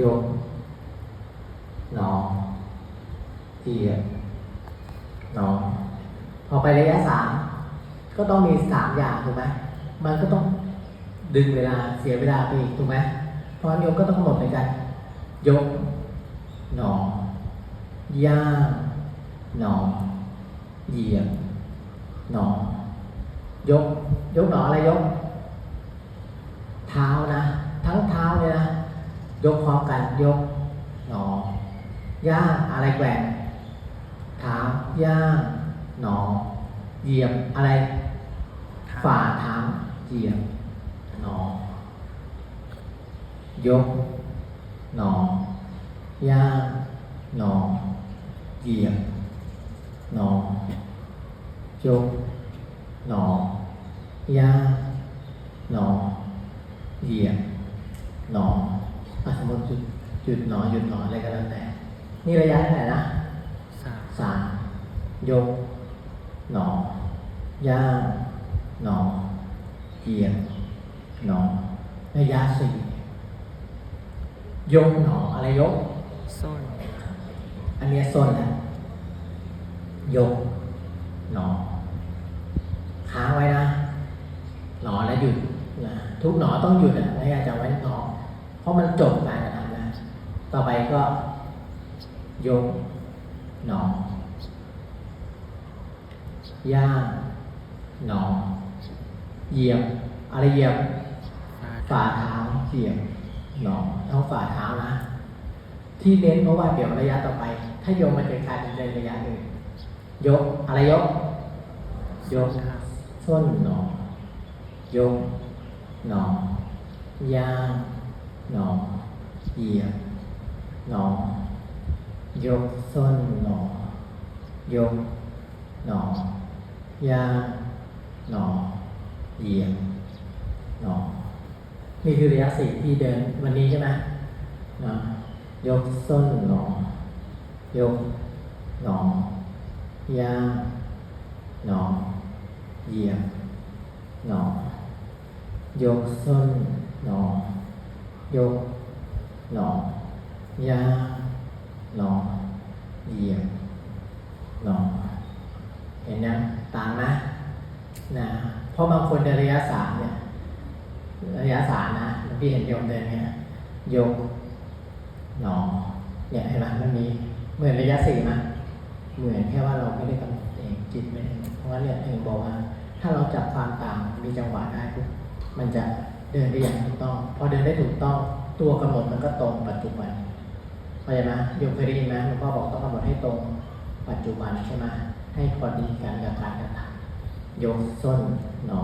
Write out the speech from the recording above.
ยกหนอเหยียดหนอพอไประยะสามก็ต้องมีสามอย่างถูกไหมมันก็ต้องดึงเวลาเสียเวลาไปอีกถูกไหมเพราะฉะนั้นยกก็ต้องหนดในกันยกหนอย่างหนอเหยียบหนอยก ยกหนออะไรยก เท้านะ ทั้งเท้าเลยนะ ยกพร้อมกันยกหนอย่าง อะไรแกว่งเท้าย่างหนอ เหยียบอะไร ฝ่าเท้าเหยียบหนอยกหนอย่างหนอเหยียบหนอยกหนอย่างหนอเหยียบหนอ อะสมมติจุดจุดหนอหยุดหนออะไรก็แล้วแต่ นี่ระยะเท่าไหร่นะสามสามยก หนอย่าง หนอเหยียบหนอระยะสี่ยกหนออะไรยกส้นอันเนี้ยส้นนะยก หนอค้างไว้นะหนอแล้วหยุดนะทุกหนอต้องหยุดอะไม่อาจจะไว้หนอ เพราะมันจบการกระทำนะ ต่อไปก็ ยก หนอย่างหนอเหยียบ อะไรเหยียบฝ่าฝ่าเท้าเหยียบหนอเท้าฝ่าเท้านะ ที่เน้นเพราะว่าเดี๋ยวระยะต่อไป ถ้าโยมมันเป็นการเดินระยะอื่นยก อะไรยก ยกเท้าส้นหนอยกหนอย่างหนอเหยียบหนอ ยกส้นหนอ ยกหนอย่างหนอเหยียบหนอนี่คือระยะสี่ที่เดินวันนี้ใช่ไหมนะยกส้นหนอยกหนอย่างหนอเหยียบหนอยกส้นหนอยกหนอย่าง หนอเหยียบหนอเห็นยังต่างนะนะเพราะบางคนในระยะสามเนี่ยระยะสามนะพี่เห็นโยมเดินเนี่ยโยกหนอเนี่ยเห็นไหมมันมีเหมือนระยะสี่มั้ยเหมือนแค่ว่าเราไม่ได้กำหนดเองจิตไม่ได้เพราะงั้นเนี่ยถึงบอกว่า ถ้าเราจับความต่างมีจังหวะได้ปุ๊บมันจะเดินได้อย่างถูกต้อง พอเดินได้ถูกต้อง ตัวกำหนดมันก็ตรงปัจจุบัน เข้าใจไหมโยมเคยได้ยินไหมหลวงพ่อบอกต้องกำหนดให้ตรงปัจจุบันใช่ไหมให้พอดีกันกับการกระทำยกส้นหนอ